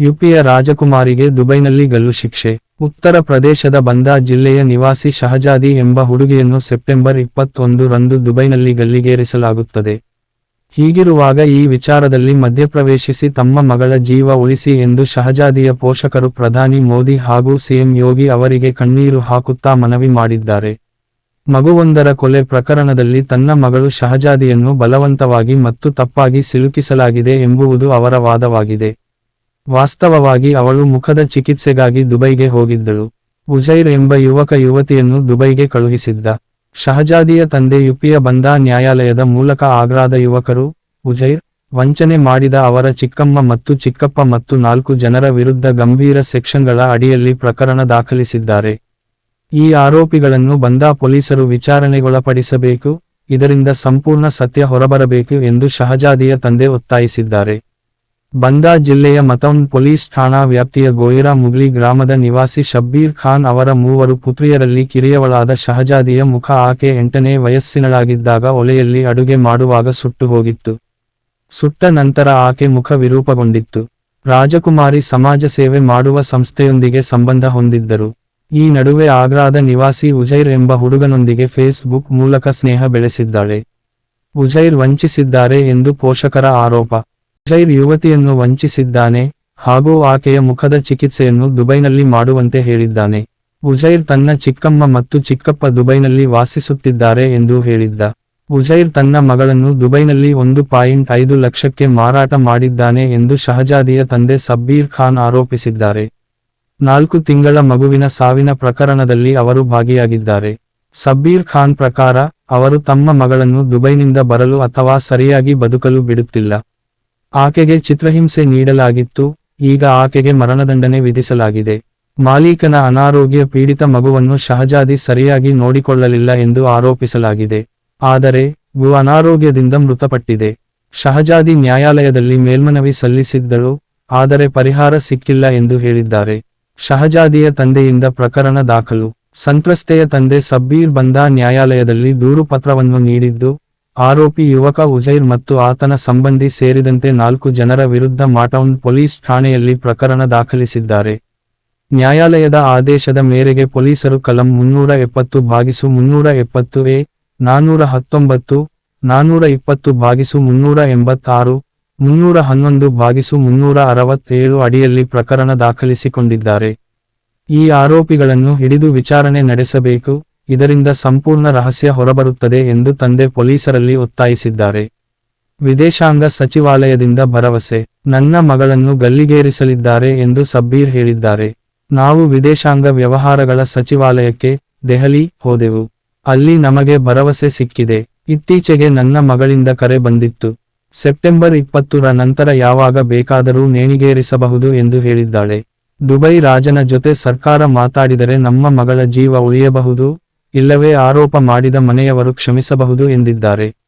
ಯುಪಿಯ ರಾಜಕುಮಾರಿಗೆ ದುಬೈನಲ್ಲಿ ಗಲ್ಲು ಶಿಕ್ಷೆ. ಉತ್ತರ ಪ್ರದೇಶದ ಬಂದಾ ಜಿಲ್ಲೆಯ ನಿವಾಸಿ ಶಹಜಾದಿ ಎಂಬ ಹುಡುಗಿಯನ್ನು ಸೆಪ್ಟೆಂಬರ್ ಇಪ್ಪತ್ತೊಂದು ರಂದು ದುಬೈನಲ್ಲಿ ಗಲ್ಲಿಗೇರಿಸಲಾಗುತ್ತದೆ. ಹೀಗಿರುವಾಗ ಈ ವಿಚಾರದಲ್ಲಿ ಮಧ್ಯಪ್ರವೇಶಿಸಿ ತಮ್ಮ ಮಗಳ ಜೀವ ಉಳಿಸಿ ಎಂದು ಶಹಜಾದಿಯ ಪೋಷಕರು ಪ್ರಧಾನಿ ಮೋದಿ ಹಾಗೂ ಸಿಎಂ ಯೋಗಿ ಅವರಿಗೆ ಕಣ್ಣೀರು ಹಾಕುತ್ತಾ ಮನವಿ ಮಾಡಿದ್ದಾರೆ. ಮಗುವೊಂದರ ಕೊಲೆ ಪ್ರಕರಣದಲ್ಲಿ ತನ್ನ ಮಗಳು ಶಹಜಾದಿಯನ್ನು ಬಲವಂತವಾಗಿ ಮತ್ತು ತಪ್ಪಾಗಿ ಸಿಲುಕಿಸಲಾಗಿದೆ ಎಂಬುವುದು ಅವರ ವಾದವಾಗಿದೆ. ವಾಸ್ತವವಾಗಿ ಅವಳು ಮುಖದ ಚಿಕಿತ್ಸೆಗಾಗಿ ದುಬೈಗೆ ಹೋಗಿದ್ದಳು. ಉಜೈರ್ ಎಂಬ ಯುವಕ ಯುವತಿಯನ್ನು ದುಬೈಗೆ ಕಳುಹಿಸಿದ್ದ. ಶಹಜಾದಿಯ ತಂದೆ ಯುಪಿಯ ಬಂದಾ ನ್ಯಾಯಾಲಯದ ಮೂಲಕ ಆಗ್ರಾದ ಯುವಕರು, ಉಜೈರ್ ವಂಚನೆ ಮಾಡಿದ ಅವರ ಚಿಕ್ಕಮ್ಮ ಮತ್ತು ಚಿಕ್ಕಪ್ಪ ಮತ್ತು ನಾಲ್ಕು ಜನರ ವಿರುದ್ಧ ಗಂಭೀರ ಸೆಕ್ಷನ್ಗಳ ಅಡಿಯಲ್ಲಿ ಪ್ರಕರಣ ದಾಖಲಿಸಿದ್ದಾರೆ. ಈ ಆರೋಪಿಗಳನ್ನು ಬಂದಾ ಪೊಲೀಸರು ವಿಚಾರಣೆಗೊಳಪಡಿಸಬೇಕು, ಇದರಿಂದ ಸಂಪೂರ್ಣ ಸತ್ಯ ಹೊರಬರಬೇಕು ಎಂದು ಶಹಜಾದಿಯ ತಂದೆ ಒತ್ತಾಯಿಸಿದ್ದಾರೆ. ಬಂದಾ ಜಿಲ್ಲೆಯ ಮತೌನ್ ಪೊಲೀಸ್ ಠಾಣಾ ವ್ಯಾಪ್ತಿಯ ಗೋಯಿರಾ ಮುಗ್ಲಿ ಗ್ರಾಮದ ನಿವಾಸಿ ಶಬ್ಬೀರ್ ಖಾನ್ ಅವರ ಮೂವರು ಪುತ್ರಿಯರಲ್ಲಿ ಕಿರಿಯವಳಾದ ಶಹಜಾದಿಯ ಮುಖ ಆಕೆ ಎಂಟನೇ ವಯಸ್ಸಿನಳಾಗಿದ್ದಾಗ ಒಲೆಯಲ್ಲಿ ಅಡುಗೆ ಮಾಡುವಾಗ ಸುಟ್ಟು ಹೋಗಿತ್ತು. ಸುಟ್ಟ ನಂತರ ಆಕೆ ಮುಖ ವಿರೂಪಗೊಂಡಿತ್ತು. ರಾಜಕುಮಾರಿ ಸಮಾಜ ಸೇವೆ ಮಾಡುವ ಸಂಸ್ಥೆಯೊಂದಿಗೆ ಸಂಬಂಧ ಹೊಂದಿದ್ದರು. ಈ ನಡುವೆ ಆಗ್ರಾದ ನಿವಾಸಿ ಉಜೈರ್ ಎಂಬ ಹುಡುಗನೊಂದಿಗೆ ಫೇಸ್ಬುಕ್ ಮೂಲಕ ಸ್ನೇಹ ಬೆಳೆಸಿದ್ದಾಳೆ. ಉಜೈರ್ ವಂಚಿಸಿದ್ದಾರೆ ಎಂದು ಪೋಷಕರ ಆರೋಪ. ಉಜೈರ್ ಯುವತಿಯನ್ನು ವಂಚಿಸಿದ್ದಾನೆ ಹಾಗೂ ಆಕೆಯ ಮುಖದ ಚಿಕಿತ್ಸೆಯನ್ನು ದುಬೈನಲ್ಲಿ ಮಾಡುವಂತೆ ಹೇಳಿದ್ದಾನೆ. ಉಜೈರ್ ತನ್ನ ಚಿಕ್ಕಮ್ಮ ಮತ್ತು ಚಿಕ್ಕಪ್ಪ ದುಬೈನಲ್ಲಿ ವಾಸಿಸುತ್ತಿದ್ದಾರೆ ಎಂದು ಹೇಳಿದ್ದ. ಉಜೈರ್ ತನ್ನ ಮಗಳನ್ನು ದುಬೈನಲ್ಲಿ ಒಂದು ಪಾಯಿಂಟ್ ಐದು ಲಕ್ಷಕ್ಕೆ ಮಾರಾಟ ಮಾಡಿದ್ದಾನೆ ಎಂದು ಶಹಜಾದಿಯ ತಂದೆ ಸಬ್ಬೀರ್ ಖಾನ್ ಆರೋಪಿಸಿದ್ದಾರೆ. ನಾಲ್ಕು ತಿಂಗಳ ಮಗುವಿನ ಸಾವಿನ ಪ್ರಕರಣದಲ್ಲಿ ಅವರು ಭಾಗಿಯಾಗಿದ್ದಾರೆ. ಸಬ್ಬೀರ್ ಖಾನ್ ಪ್ರಕಾರ, ಅವರು ತಮ್ಮ ಮಗಳನ್ನು ದುಬೈನಿಂದ ಬರಲು ಅಥವಾ ಸರಿಯಾಗಿ ಬದುಕಲು ಬಿಡುತ್ತಿಲ್ಲ. ಆಕೆಗೆ ಚಿತ್ರಹಿಂಸೆ ನೀಡಲಾಗಿತ್ತು, ಈಗ ಆಕೆಗೆ ಮರಣದಂಡನೆ ವಿಧಿಸಲಾಗಿದೆ. ಮಾಲೀಕನ ಅನಾರೋಗ್ಯ ಪೀಡಿತ ಮಗುವನ್ನು ಶಹಜಾದಿ ಸರಿಯಾಗಿ ನೋಡಿಕೊಳ್ಳಲಿಲ್ಲ ಎಂದು ಆರೋಪಿಸಲಾಗಿದೆ. ಆದರೆ ಗು ಅನಾರೋಗ್ಯದಿಂದ ಮೃತಪಟ್ಟಿದೆ. ಶಹಜಾದಿ ನ್ಯಾಯಾಲಯದಲ್ಲಿ ಮೇಲ್ಮನವಿ ಸಲ್ಲಿಸಿದ್ದಳು, ಆದರೆ ಪರಿಹಾರ ಸಿಕ್ಕಿಲ್ಲ ಎಂದು ಹೇಳಿದ್ದಾರೆ. ಶಹಜಾದಿಯ ತಂದೆಯಿಂದ ಪ್ರಕರಣ ದಾಖಲು. ಸಂತ್ರಸ್ತೆಯ ತಂದೆ ಸಬ್ಬೀರ್ ಬಂದಾ ನ್ಯಾಯಾಲಯದಲ್ಲಿ ದೂರು ಪತ್ರವನ್ನು ನೀಡಿದ್ದು ಆರೋಪಿ ಯುವಕ ಉಜೈರ್ ಮತ್ತು ಆತನ ಸಂಬಂಧಿ ಸೇರಿದಂತೆ ನಾಲ್ಕು ಜನರ ವಿರುದ್ಧ ಮಾಟೌನ್ ಪೊಲೀಸ್ ಠಾಣೆಯಲ್ಲಿ ಪ್ರಕರಣ ದಾಖಲಿಸಿದ್ದಾರೆ. ನ್ಯಾಯಾಲಯದ ಆದೇಶದ ಮೇರೆಗೆ ಪೊಲೀಸರು ಕಲಂ ಮುನ್ನೂರ ಎಪ್ಪತ್ತು ಭಾಗಿಸು ಮುನ್ನೂರ ಎಪ್ಪತ್ತು ಎ ನಾನ್ನೂರ ಹತ್ತೊಂಬತ್ತು ನಾನ್ನೂರ ಇಪ್ಪತ್ತು ಭಾಗಿಸು ಮುನ್ನೂರ ಎಂಬತ್ತಾರು, ಮುನ್ನೂರ ಹನ್ನೊಂದು ಭಾಗಿಸು ಮುನ್ನೂರ ಅರವತ್ತೇಳು ಅಡಿಯಲ್ಲಿ ಪ್ರಕರಣ ದಾಖಲಿಸಿಕೊಂಡಿದ್ದಾರೆ. ಈ ಆರೋಪಿಗಳನ್ನು ಹಿಡಿದು ವಿಚಾರಣೆ ನಡೆಸಬೇಕು. ಇದರಿಂದ ಸಂಪೂರ್ಣ ರಹಸ್ಯ ಹೊರಬರುತ್ತದೆ ಎಂದು ತಂದೆ ಪೊಲೀಸರಲ್ಲಿ ಒತ್ತಾಯಿಸಿದ್ದಾರೆ. ವಿದೇಶಾಂಗ ಸಚಿವಾಲಯದಿಂದ ಭರವಸೆ, ನನ್ನ ಮಗಳನ್ನು ಗಲ್ಲಿಗೇರಿಸಲಿದ್ದಾರೆ ಎಂದು ಸಬ್ಬೀರ್ ಹೇಳಿದ್ದಾರೆ. ನಾವು ವಿದೇಶಾಂಗ ವ್ಯವಹಾರಗಳ ಸಚಿವಾಲಯಕ್ಕೆ ದೆಹಲಿ ಹೋದೆವು. ಅಲ್ಲಿ ನಮಗೆ ಭರವಸೆ ಸಿಕ್ಕಿದೆ. ಇತ್ತೀಚೆಗೆ ನನ್ನ ಮಗಳಿಂದ ಕರೆ ಬಂದಿತ್ತು. ಸೆಪ್ಟೆಂಬರ್ ಇಪ್ಪತ್ತರ ನಂತರ ಯಾವಾಗ ಬೇಕಾದರೂ ನೇಣಿಗೇರಿಸಬಹುದು ಎಂದು ಹೇಳಿದ್ದಾಳೆ. ದುಬೈ ರಾಜನ ಜೊತೆ ಸರ್ಕಾರ ಮಾತಾಡಿದರೆ ನಮ್ಮ ಮಗಳ ಜೀವ ಉಳಿಯಬಹುದು. ಇಲ್ಲವೇ ಆರೋಪ ಮಾಡಿದ ಮನೆಯವರು ಕ್ಷಮಿಸಬಹುದು ಎಂದಿದ್ದಾರೆ.